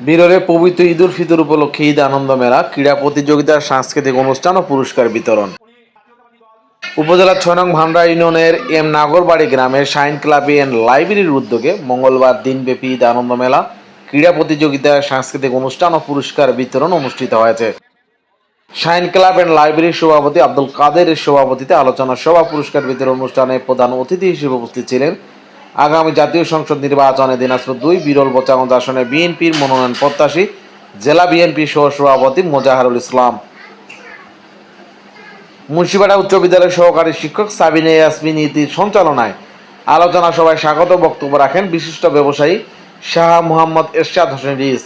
বিরলে পবিত্র ঈদুল ফিতর উপলক্ষে ঈদ আনন্দ মেলা, ক্রীড়া প্রতিযোগিতা, সাংস্কৃতিক অনুষ্ঠান ও পুরস্কার বিতরণ। উপজেলার ছয় নং ভান্ডা ইউনিয়নের এম নাগরবাড়ি গ্রামের সাইন ক্লাব এন্ড লাইব্রেরির উদ্যোগে মঙ্গলবার দিনব্যাপী ঈদ আনন্দ মেলা, ক্রীড়া প্রতিযোগিতা, সাংস্কৃতিক অনুষ্ঠান ও পুরস্কার বিতরণ অনুষ্ঠিত হয়েছে। সাইন ক্লাব এন্ড লাইব্রেরির সভাপতি আব্দুল কাদের সভাপতিতে আলোচনা সভা পুরস্কার বিতরণ অনুষ্ঠানে প্রধান অতিথি হিসেবে উপস্থিত ছিলেন আগামী জাতীয় সংসদ নির্বাচনে দিনাজপুর দুই, বিরল বোচাগঞ্জ আসনে বিএনপির মনোনয়ন প্রত্যাশী জেলা বিএনপি সহ সভাপতি মোজাহারুল ইসলাম। মুন্সিপাড়া উচ্চ বিদ্যালয়ের সহকারী শিক্ষক সাবিনে ইয়াসমিন ইতির সঞ্চালনায় আলোচনা সভায় স্বাগত বক্তব্য রাখেন বিশিষ্ট ব্যবসায়ী শাহ মোহাম্মদ এরশাদ হোসেন রিস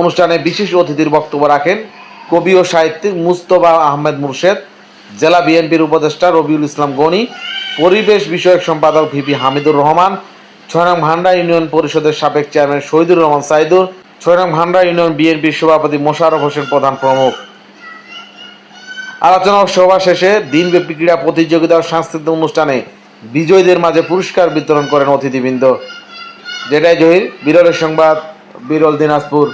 অনুষ্ঠানে বিশেষ অতিথির বক্তব্য রাখেন কবি ও সাহিত্যিক মুস্তফা আহমেদ মুর্শেদ, জেলা বিএনপির উপদেষ্টা রবিউল ইসলাম গনি পরিবেশ বিষয়ক সম্পাদক ভিপি হামিদুর রহমান ছয় নং ভান্ডা ইউনিয়ন পরিষদের সাবেক চেয়ারম্যান শহীদুর রহমান সাইদুর ছয় নং ভান্ডা ইউনিয়ন বিএনপির সভাপতি মোশাররফ হোসেন প্রধান প্রমুখ। আলোচনা সভা শেষে দিনব্যাপী ক্রীড়া প্রতিযোগিতা ও সাংস্কৃতিক অনুষ্ঠানে বিজয়ীদের মাঝে পুরস্কার বিতরণ করেন অতিথিবৃন্দ। যেটাই জহির, বিরলের সংবাদ, বিরল দিনাজপুর।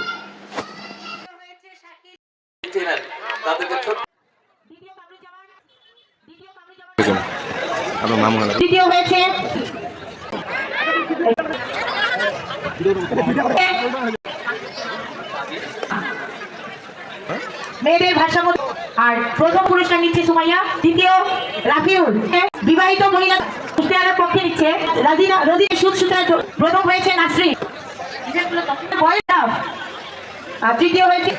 নাম হলো দ্বিতীয় হয়েছে। মেয়েদের ভাষাগত আর প্রথম পুরস্কার নিচ্ছে সুমাইয়া, দ্বিতীয় রাফিউল। বিবাহিত মহিলা মুস্তিয়ারের পক্ষে নিচ্ছে রাজিনা রদির সুদ সুতার প্রথম হয়েছে নাসরিন। তৃতীয় হয়েছে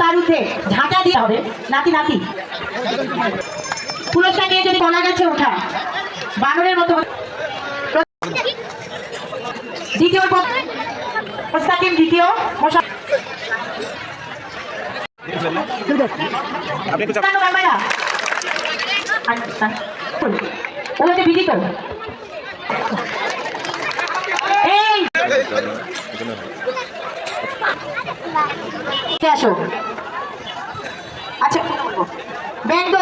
তার উঠে ঝাঁটা দিয়ে হবে। নাতি নাতি। পুরস্কার যদি গেছে ওঠা বানরের মতো দ্বিতীয় মোস্তাকিম দ্বিতীয় মোশা-? আচ্ছা। এই আসো আচ্ছা ব্যাংক